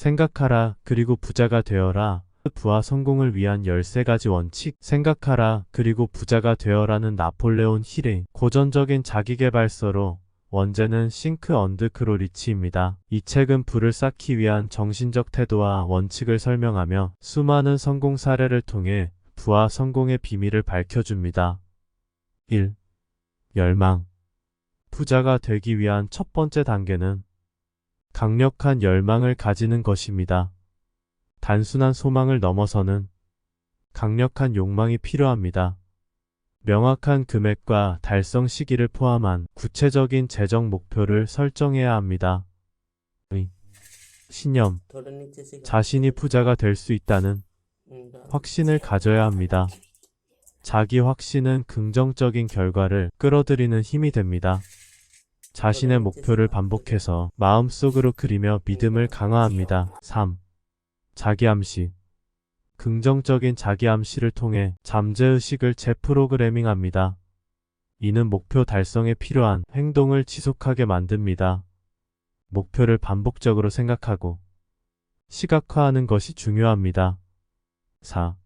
생각하라 그리고 부자가 되어라. 부와 성공을 위한 13가지 원칙 생각하라 그리고 부자가 되어라는 나폴레온 힐의 고전적인 자기계발서로 원제는 싱크 언드 크로리치입니다. 이 책은 부를 쌓기 위한 정신적 태도와 원칙을 설명하며 수많은 성공 사례를 통해 부와 성공의 비밀을 밝혀줍니다. 1. 열망 부자가 되기 위한 첫 번째 단계는 강력한 열망을 가지는 것입니다. 단순한 소망을 넘어서는 강력한 욕망이 필요합니다. 명확한 금액과 달성 시기를 포함한 구체적인 재정 목표를 설정해야 합니다. 의, 신념, 자신이 부자가 될 수 있다는 확신을 가져야 합니다. 자기 확신은 긍정적인 결과를 끌어들이는 힘이 됩니다. 자신의 목표를 반복해서 마음속으로 그리며 믿음을 강화합니다. 3. 자기암시 긍정적인 자기암시를 통해 잠재의식을 재프로그래밍합니다. 이는 목표 달성에 필요한 행동을 지속하게 만듭니다. 목표를 반복적으로 생각하고 시각화하는 것이 중요합니다. 4.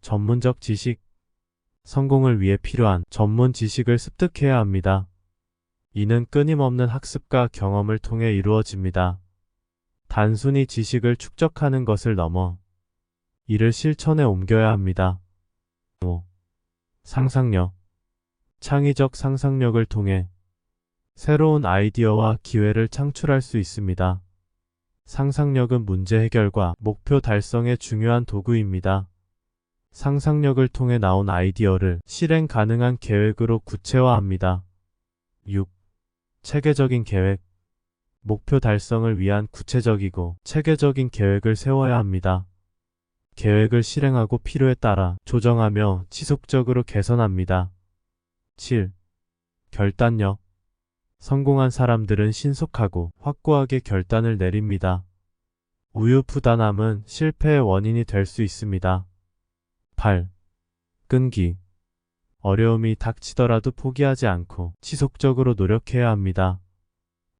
전문적 지식 성공을 위해 필요한 전문 지식을 습득해야 합니다. 이는 끊임없는 학습과 경험을 통해 이루어집니다. 단순히 지식을 축적하는 것을 넘어 이를 실천에 옮겨야 합니다. 5. 상상력 창의적 상상력을 통해 새로운 아이디어와 기회를 창출할 수 있습니다. 상상력은 문제 해결과 목표 달성의 중요한 도구입니다. 상상력을 통해 나온 아이디어를 실행 가능한 계획으로 구체화합니다. 6. 체계적인 계획 목표 달성을 위한 구체적이고 체계적인 계획을 세워야 합니다. 계획을 실행하고 필요에 따라 조정하며 지속적으로 개선합니다. 7. 결단력 성공한 사람들은 신속하고 확고하게 결단을 내립니다. 우유부단함은 실패의 원인이 될 수 있습니다. 8. 끈기 어려움이 닥치더라도 포기하지 않고 지속적으로 노력해야 합니다.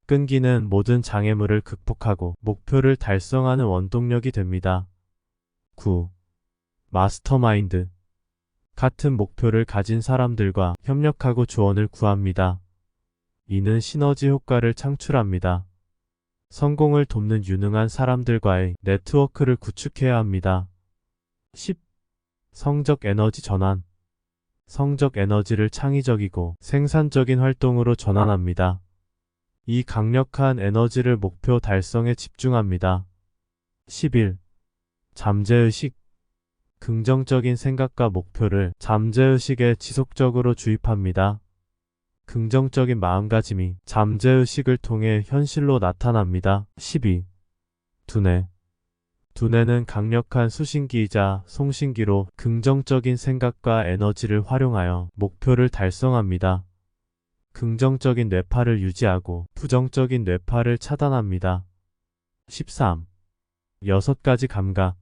끈기는 모든 장애물을 극복하고 목표를 달성하는 원동력이 됩니다. 9. 마스터마인드 같은 목표를 가진 사람들과 협력하고 조언을 구합니다. 이는 시너지 효과를 창출합니다. 성공을 돕는 유능한 사람들과의 네트워크를 구축해야 합니다. 10. 성적 에너지 전환 성적 에너지를 창의적이고 생산적인 활동으로 전환합니다. 이 강력한 에너지를 목표 달성에 집중합니다. 11. 잠재의식 긍정적인 생각과 목표를 잠재의식에 지속적으로 주입합니다. 긍정적인 마음가짐이 잠재의식을 통해 현실로 나타납니다. 12. 두뇌 두뇌는 강력한 수신기이자 송신기로 긍정적인 생각과 에너지를 활용하여 목표를 달성합니다. 긍정적인 뇌파를 유지하고 부정적인 뇌파를 차단합니다. 13. 여섯 가지 감각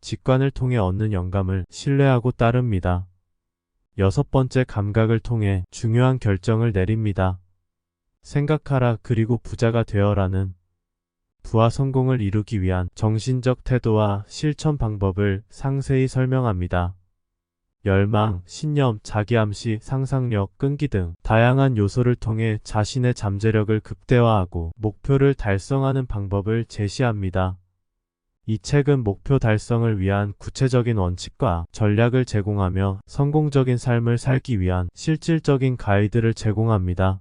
직관을 통해 얻는 영감을 신뢰하고 따릅니다. 여섯 번째 감각을 통해 중요한 결정을 내립니다. 생각하라 그리고 부자가 되어라는 부와 성공을 이루기 위한 정신적 태도와 실천 방법을 상세히 설명합니다. 열망, 신념, 자기암시, 상상력, 끈기 등 다양한 요소를 통해 자신의 잠재력을 극대화하고 목표를 달성하는 방법을 제시합니다. 이 책은 목표 달성을 위한 구체적인 원칙과 전략을 제공하며 성공적인 삶을 살기 위한 실질적인 가이드를 제공합니다.